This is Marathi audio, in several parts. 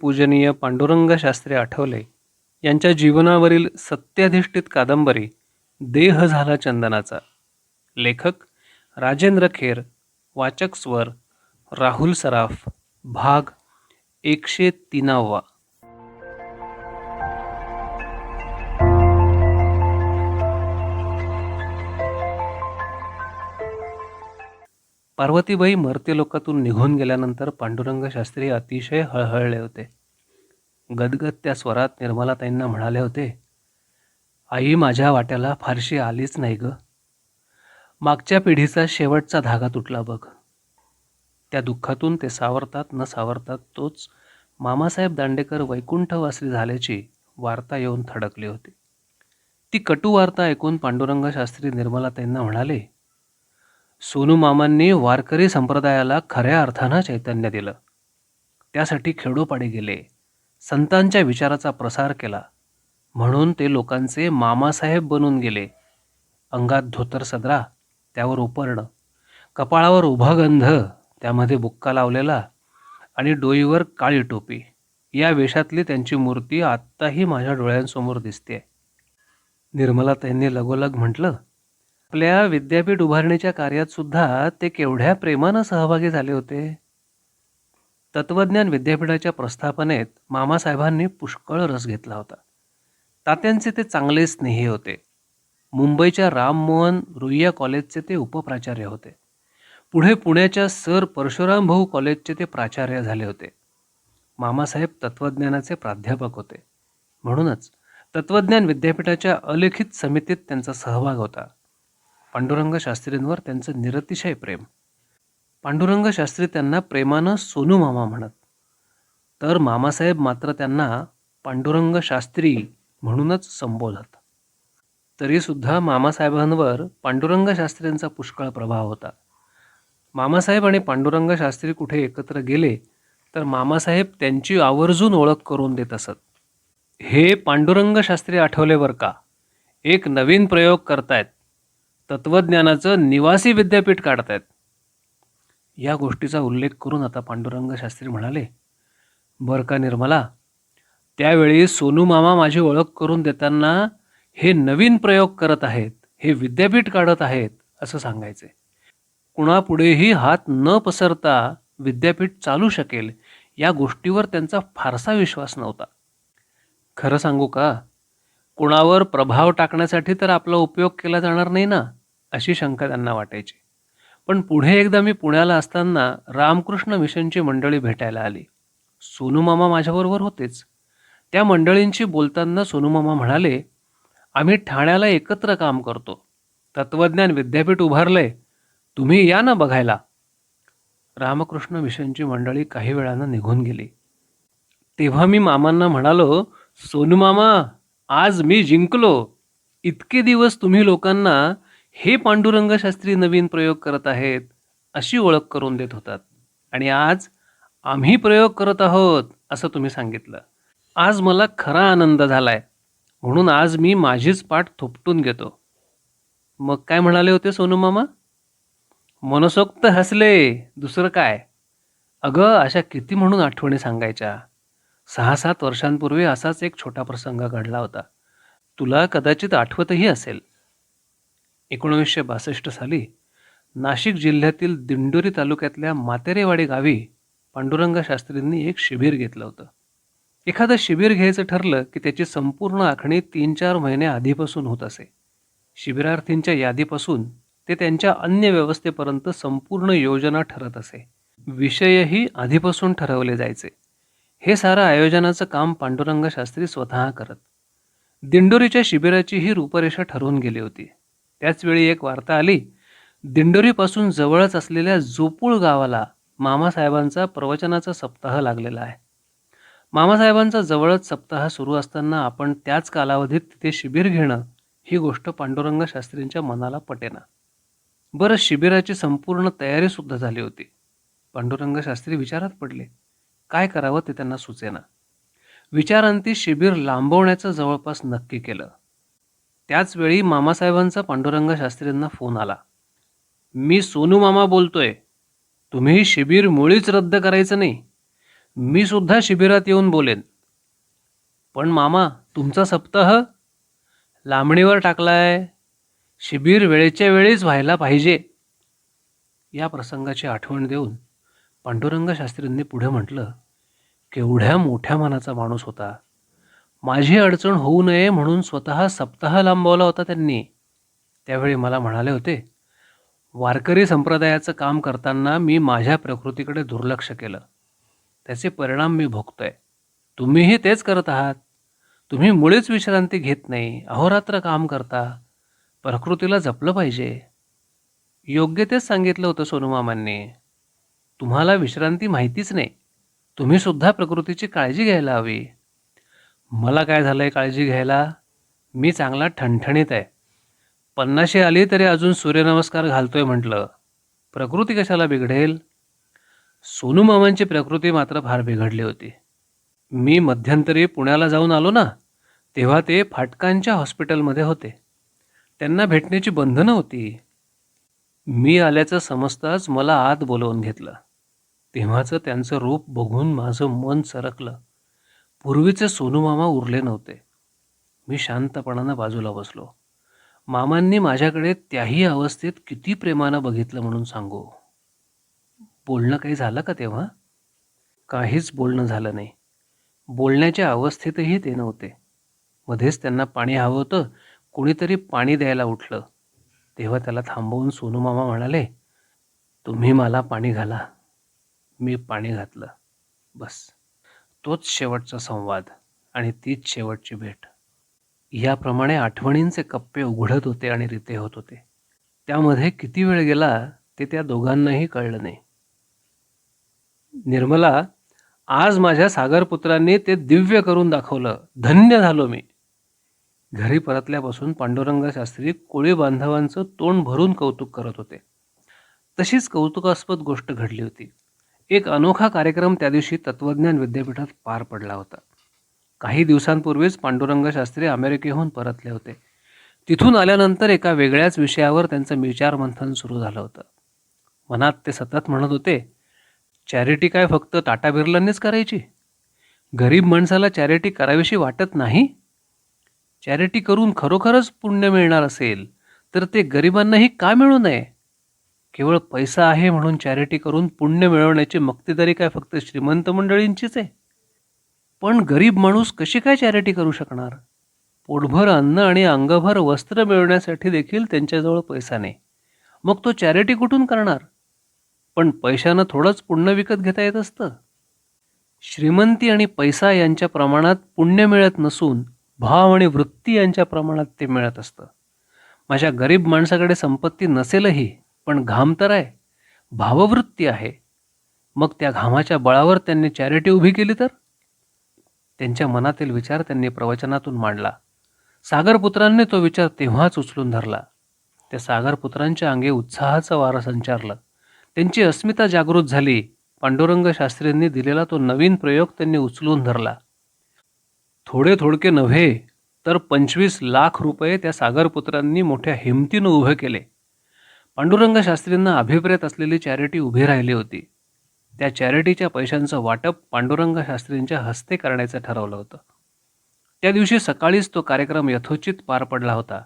पूजनीय पांडुरंग शास्त्री आठवले यांच्या जीवनावरील सत्याधिष्ठित कादंबरी देह झाला चंदनाचा. लेखक राजेंद्र खेर वाचक स्वर राहुल सराफ भाग एकशे तीनावा. पार्वतीबाई मरते लोकातून निघून गेल्यानंतर पांडुरंग शास्त्री अतिशय हळहळले होते. गदगद त्या स्वरात निर्मलाताईंना म्हणाले होते आई माझ्या वाट्याला फारशी आलीच नाही ग. मागच्या पिढीचा शेवटचा धागा तुटला बघ. त्या दुःखातून ते सावरतात न सावरतात तोच मामासाहेब दांडेकर वैकुंठवासी झाल्याची वार्ता येऊन थडकली होती. ती कटू वार्ता ऐकून पांडुरंग शास्त्री निर्मलाताईंना म्हणाले सोनू मामांनी वारकरी संप्रदायाला खऱ्या अर्थानं चैतन्य दिलं. त्यासाठी खेडोपाडी गेले. संतांच्या विचाराचा प्रसार केला. म्हणून ते लोकांचे मामासाहेब बनून गेले. अंगात धोतर सदरा त्यावर उपरणं. कपाळावर उभा गंध त्यामध्ये बुक्का लावलेला आणि डोईवर काळी टोपी. या वेशातली त्यांची मूर्ती आत्ताही माझ्या डोळ्यांसमोर दिसते निर्मला त्यांनी लगोलग म्हटलं आपल्या विद्यापीठ उभारणीच्या कार्यात सुद्धा ते केवढ्या प्रेमानं सहभागी झाले होते? तत्वज्ञान विद्यापीठाच्या प्रस्थापनेत मामासाहेबांनी पुष्कळ रस घेतला होता. तात्यांचे ते चांगले स्नेही होते. मुंबईच्या राममोहन रुईया कॉलेजचे ते उपप्राचार्य होते. पुढे पुण्याच्या सर परशुराम भाऊ कॉलेजचे ते प्राचार्य झाले होते. मामासाहेब तत्वज्ञानाचे प्राध्यापक होते. म्हणूनच तत्वज्ञान विद्यापीठाच्या अलिखित समितीत त्यांचा सहभाग होता. पांडुरंग शास्त्रींवर त्यांचं निरतिशय प्रेम. पांडुरंग शास्त्री त्यांना प्रेमानं सोनू मामा म्हणत. तर मामासाहेब मात्र त्यांना पांडुरंग शास्त्री म्हणूनच संबोधत. तरीसुद्धा मामासाहेबांवर पांडुरंग शास्त्रींचा पुष्कळ प्रभाव होता. मामासाहेब आणि पांडुरंग शास्त्री कुठे एकत्र गेले तर मामासाहेब त्यांची आवर्जून ओळख करून देत असत. हे पांडुरंग शास्त्री आठवले बरं का? एक नवीन प्रयोग करतायत. तत्वज्ञानाचं निवासी विद्यापीठ काढतायत. या गोष्टीचा उल्लेख करून आता पांडुरंग शास्त्री म्हणाले बरं का निर्मला त्यावेळी सोनू मामा माझी ओळख करून देताना हे नवीन प्रयोग करत आहेत हे विद्यापीठ काढत आहेत असं सांगायचे. कुणापुढेही हात न पसरता विद्यापीठ चालू शकेल या गोष्टीवर त्यांचा फारसा विश्वास नव्हता. खरं सांगू का? कुणावर प्रभाव टाकण्यासाठी तर आपला उपयोग केला जाणार नाही ना? अशी शंका त्यांना वाटायची. पण पुढे एकदा मी पुण्याला असताना रामकृष्ण मिशनची मंडळी भेटायला आली. सोनूमामा माझ्याबरोबर होतेच. त्या मंडळींशी बोलताना सोनूमामा म्हणाले आम्ही ठाण्याला एकत्र काम करतो. तत्वज्ञान विद्यापीठ उभारलंय. तुम्ही या ना बघायला. रामकृष्ण मिशनची मंडळी काही वेळानं निघून गेली. तेव्हा मी मामांना म्हणालो सोनू मामा आज मी जिंकलो. इतके दिवस तुम्ही लोकांना हे पांडुरंग शास्त्री नवीन प्रयोग करत आहेत अशी ओळख करून देत होतात. आणि आज आम्ही प्रयोग करत आहोत असं तुम्ही सांगितलं. आज मला खरा आनंद झालाय. म्हणून आज मी माझीच पाठ थोपटून घेतो. मग काय म्हणाले होते सोनू मामा? मनसोक्त हसले दुसरं काय? अगं अशा किती म्हणून आठवणी सांगायच्या? सहा सात वर्षांपूर्वी असाच एक छोटा प्रसंग घडला होता. तुला कदाचित आठवतही असेल. एकोणीसशे बासष्ट साली नाशिक जिल्ह्यातील दिंडोरी तालुक्यातल्या मातेरेवाडी गावी पांडुरंग शास्त्रींनी एक शिबिर घेतलं होतं. एखादं शिबिर घ्यायचं ठरलं की त्याची संपूर्ण आखणी तीन चार महिने आधीपासून होत असे. शिबिरार्थींच्या यादीपासून ते त्यांच्या अन्य व्यवस्थेपर्यंत संपूर्ण योजना ठरत असे. विषयही आधीपासून ठरवले जायचे. हे सारं आयोजनाचं काम पांडुरंग शास्त्री स्वतः करत. दिंडोरीच्या शिबिराची ही रूपरेषा ठरवून गेली होती. त्याचवेळी एक वार्ता आली. दिंडोरीपासून जवळच असलेल्या जोपूळ गावाला मामासाहेबांचा प्रवचनाचा सप्ताह लागलेला आहे. मामासाहेबांचा जवळच सप्ताह सुरू असताना आपण त्याच कालावधीत तिथे शिबिर घेणं ही गोष्ट पांडुरंग शास्त्रींच्या मनाला पटेना. बरं शिबिराची संपूर्ण तयारीसुद्धा झाली होती. पांडुरंग शास्त्री विचारात पडले. काय करावं ते त्यांना सुचेना. विचारांती शिबिर लांबवण्याचं जवळपास नक्की केलं. त्याचवेळी मामासाहेबांचा पांडुरंग शास्त्रींना फोन आला. मी सोनू मामा बोलतोय. तुम्ही शिबिर मुळीच रद्द करायचं नाही. मी सुद्धा शिबिरात येऊन बोलेन. पण मामा तुमचा सप्ताह लांबणीवर टाकलाय. शिबिर वेळेच्या वेळीच व्हायला पाहिजे. या प्रसंगाची आठवण देऊन पांडुरंग शास्त्रींनी पुढे म्हटलं केवढ्या मोठ्या मनाचा माणूस होता. माझी अडचण होऊ नये म्हणून स्वतः सप्ताह लांबवला होता त्यांनी. त्यावेळी मला म्हणाले होते वारकरी संप्रदायाचं काम करताना मी माझ्या प्रकृतीकडे दुर्लक्ष केलं. त्याचे परिणाम मी भोगतोय. तुम्हीही तेच करत आहात. तुम्ही मुळीच विश्रांती घेत नाही अहोरात्र काम करता. प्रकृतीला जपलं पाहिजे. योग्य तेच सांगितलं होतं सोनूमामांनी. तुम्हाला विश्रांती माहितीच नाही. तुम्हीसुद्धा प्रकृतीची काळजी घ्यायला हवी. मला काय झालं आहे काळजी घ्यायला? मी चांगला ठणठणीत आहे. पन्नाशी आली तरी अजून सूर्यनमस्कार घालतोय म्हटलं. प्रकृती कशाला बिघडेल? सोनू मामांची प्रकृती मात्र फार बिघडली होती. मी मध्यंतरी पुण्याला जाऊन आलो ना तेव्हा ते फाटकांच्या हॉस्पिटलमध्ये होते. त्यांना भेटण्याची बंधनं होती. मी आल्याचं समजताच मला आत बोलवून घेतलं. तेव्हाचं त्यांचं रूप बघून माझं मन सरकलं. पूर्वीचे सोनू मामा उरले नव्हते. मी शांतपणानं बाजूला बसलो. मामांनी माझ्याकडे त्याही अवस्थेत किती प्रेमानं बघितलं म्हणून सांगू. बोलणं काही झालं का तेव्हा? काहीच बोलणं झालं नाही. बोलण्याच्या अवस्थेतही ते नव्हते. मध्येच त्यांना पाणी हवं होतं कोणीतरी पाणी द्यायला उठलं. तेव्हा त्याला थांबवून सोनू मामा म्हणाले तुम्ही मला पाणी घाला. मी पाणी घातलं. बस. तोच शेवटचा संवाद आणि तीच शेवटची भेट. याप्रमाणे आठवणींचे कप्पे उघडत होते आणि रिते होत होते. त्यामध्ये किती वेळ गेला ते त्या दोघांनाही कळलं नाही. निर्मला आज माझ्या सागरपुत्रांनी ते दिव्य करून दाखवलं. धन्य झालो मी. घरी परतल्यापासून पांडुरंग शास्त्री कोळी बांधवांचं तोंड भरून कौतुक करत होते. तशीच कौतुकास्पद गोष्ट घडली होती. एक अनोखा कार्यक्रम त्या दिवशी तत्वज्ञान विद्यापीठात पार पडला होता. काही दिवसांपूर्वीच पांडुरंग शास्त्री अमेरिकेहून परतले होते. तिथून आल्यानंतर एका वेगळ्याच विषयावर त्यांचं विचारमंथन सुरू झालं होतं. मनात ते सतत म्हणत होते चॅरिटी काय फक्त टाटा बिर्लांनीच करायची? गरीब माणसाला चॅरिटी करावीशी वाटत नाही? चॅरिटी करून खरोखरच पुण्य मिळणार असेल तर ते गरिबांनाही का मिळू नये? केवळ पैसा आहे म्हणून चॅरिटी करून पुण्य मिळवण्याची मक्तेदारी काय फक्त श्रीमंत मंडळींचीच आहे? पण गरीब माणूस कशी काय चॅरिटी करू शकणार? पोटभर अन्न आणि अंगभर वस्त्र मिळवण्यासाठी देखील त्यांच्याजवळ पैसा नाही. मग तो चॅरिटी कुठून करणार? पण पैशानं थोडंच पुण्य विकत घेता येत असतं. श्रीमंती आणि पैसा यांच्या प्रमाणात पुण्य मिळत नसून भाव आणि वृत्ती यांच्या प्रमाणात ते मिळत असतं. माझ्या गरीब माणसाकडे संपत्ती नसेलही. पण घाम तर आहे. भाववृत्ती आहे. मग त्या घामाच्या बळावर त्यांनी चॅरिटी उभी केली तर? त्यांच्या मनातील विचार त्यांनी प्रवचनातून मांडला. सागरपुत्रांनी तो विचार तेव्हाच उचलून धरला. त्या सागरपुत्रांच्या अंगे उत्साहाचं वारं संचारलं. त्यांची अस्मिता जागृत झाली. पांडुरंग शास्त्रींनी दिलेला तो नवीन प्रयोग त्यांनी उचलून धरला. थोडे थोडके नव्हे तर पंचवीस लाख रुपये त्या सागरपुत्रांनी मोठ्या हिमतीनं उभे केले. पांडुरंग शास्त्रींना अभिप्रेत असलेली चॅरिटी उभी राहिली होती. त्या चॅरिटीच्या पैशांचं वाटप पांडुरंग शास्त्रींच्या हस्ते करण्याचं ठरवलं होतं. त्या दिवशी सकाळीच तो कार्यक्रम यथोचित पार पडला होता.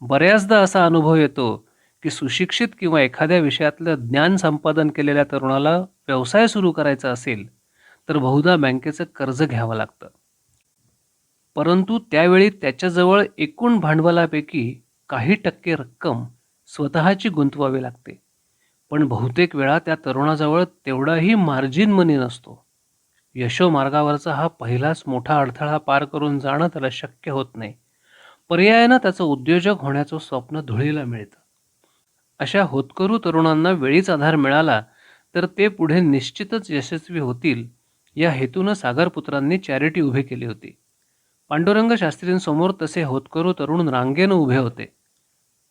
बऱ्याचदा असा अनुभव येतो की सुशिक्षित किंवा एखाद्या विषयातलं ज्ञान संपादन केलेल्या तरुणाला व्यवसाय सुरू करायचा असेल तर बहुधा बँकेचं कर्ज घ्यावं लागतं. परंतु त्यावेळी त्याच्याजवळ एकूण भांडवलापैकी काही टक्के रक्कम स्वतःची गुंतवावी लागते. पण बहुतेक वेळा त्या तरुणाजवळ तेवढाही मार्जिन मनी नसतो. यशोमार्गावरचा हा पहिलाच मोठा अडथळा पार करून जाणं त्याला शक्य होत नाही. पर्यायानं त्याचं उद्योजक होण्याचं स्वप्न धुळीला मिळतं. अशा होतकरू तरुणांना वेळीच आधार मिळाला तर ते पुढे निश्चितच यशस्वी होतील या हेतूनं सागरपुत्रांनी चॅरिटी उभी केली होती. पांडुरंग शास्त्रींसमोर तसे होतकरू तरुण रांगेनं उभे होते.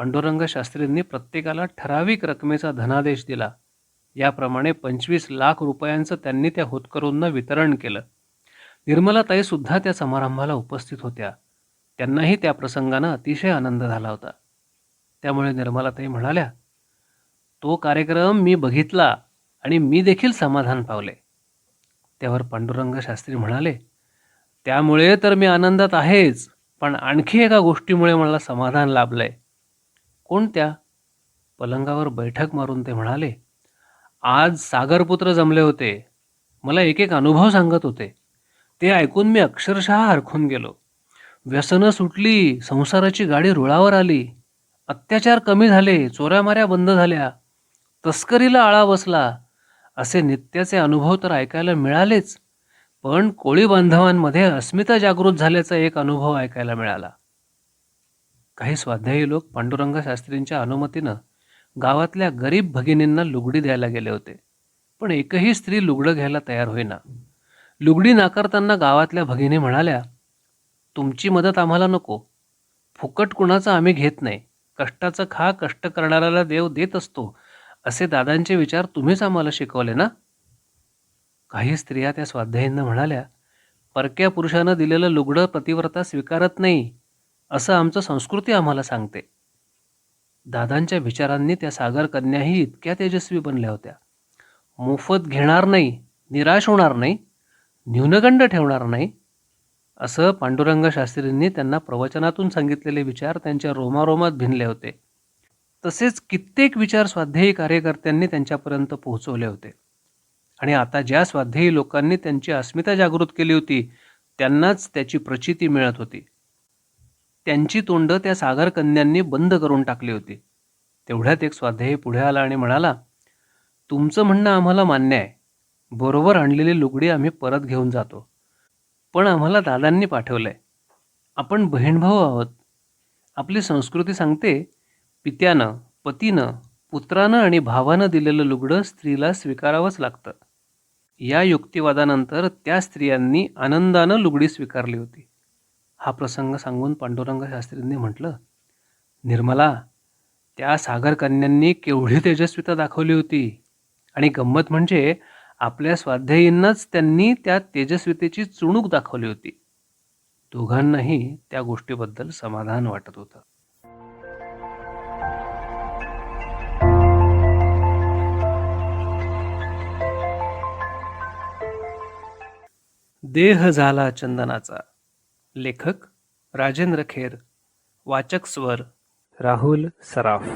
पांडुरंग शास्त्रींनी प्रत्येकाला ठराविक रकमेचा धनादेश दिला. याप्रमाणे पंचवीस लाख रुपयांचं त्यांनी त्या होतकरूंना वितरण केलं. निर्मलाताई सुद्धा त्या समारंभाला उपस्थित होत्या. त्यांनाही त्या प्रसंगानं अतिशय आनंद झाला होता. त्यामुळे निर्मलाताई म्हणाल्या तो कार्यक्रम मी बघितला आणि मी देखील समाधान पावले. त्यावर पांडुरंग शास्त्री म्हणाले त्यामुळे तर मी आनंदात आहेच पण आणखी एका गोष्टीमुळे मला समाधान लाभलंय. कोणत्या? पलंगावर बैठक मारून ते म्हणाले आज सागरपुत्र जमले होते. मला एक एक अनुभव सांगत होते. ते ऐकून मी अक्षरशः हरखून गेलो. व्यसनं सुटली संसाराची गाडी रुळावर आली. अत्याचार कमी झाले चोऱ्यामाऱ्या बंद झाल्या. तस्करीला आळा बसला. असे नित्याचे अनुभव तर ऐकायला मिळालेच. पण कोळी बांधवांमध्ये अस्मिता जागृत झाल्याचा एक अनुभव ऐकायला मिळाला. काही स्वाध्यायी लोक पांडुरंग शास्त्रींच्या अनुमतीनं गावातल्या गरीब भगिनींना लुगडी द्यायला गेले होते. पण एकही स्त्री लुगडं घ्यायला तयार होईना. लुगडी नाकारताना गावातल्या भगिनी म्हणाल्या तुमची मदत आम्हाला नको. फुकट कुणाचं आम्ही घेत नाही. कष्टाचं खा कष्ट करणाऱ्याला देव देत असतो. असे दादांचे विचार तुम्हीच आम्हाला शिकवले ना? काही स्त्रिया त्या स्वाध्यायींना म्हणाल्या परक्या पुरुषानं दिलेलं लुगडं प्रतिव्रता स्वीकारत नाही. असं आमचं संस्कृती आम्हाला सांगते. दादांच्या विचारांनी त्या सागर कन्याही इतक्या तेजस्वी बनल्या होत्या. मोफत घेणार नाही निराश होणार नाही न्यूनगंड ठेवणार नाही असं पांडुरंग शास्त्रींनी त्यांना प्रवचनातून सांगितलेले विचार त्यांच्या रोमारोमात भिनले होते. तसेच कित्येक विचार स्वाध्यायी कार्यकर्त्यांनी त्यांच्यापर्यंत पोहोचवले होते. आणि आता ज्या स्वाध्यायी लोकांनी त्यांची अस्मिता जागृत केली होती त्यांनाच त्याची प्रचिती मिळत होती. त्यांची तोंड त्या सागरकन्यांनी बंद करून टाकली होती. तेवढ्यात एक स्वाध्यायी पुढे आला आणि म्हणाला तुमचं म्हणणं आम्हाला मान्य आहे. बरोबर आणलेली लुगडी आम्ही परत घेऊन जातो. पण आम्हाला दादांनी पाठवलं आहे आपण बहीणभाऊ आहोत. आपली संस्कृती सांगते पित्यानं पतीनं पुत्रानं आणि भावानं दिलेलं लुगडं स्त्रीला स्वीकारावंच लागतं. या युक्तिवादानंतर त्या स्त्रियांनी आनंदानं लुगडी स्वीकारली होती. हा प्रसंग सांगून पांडुरंग शास्त्रींनी म्हटलं निर्मला त्या सागर कन्यांनी केवढी तेजस्विता दाखवली होती आणि गंमत म्हणजे आपल्या स्वाध्यायींनाच त्यांनी त्या तेजस्वितेची चुणूक दाखवली होती. दोघांनाही त्या गोष्टीबद्दल समाधान वाटत होतं. देह झाला चंदनाचा. लेखक राजेंद्र खेर वाचक स्वर राहुल सराफ.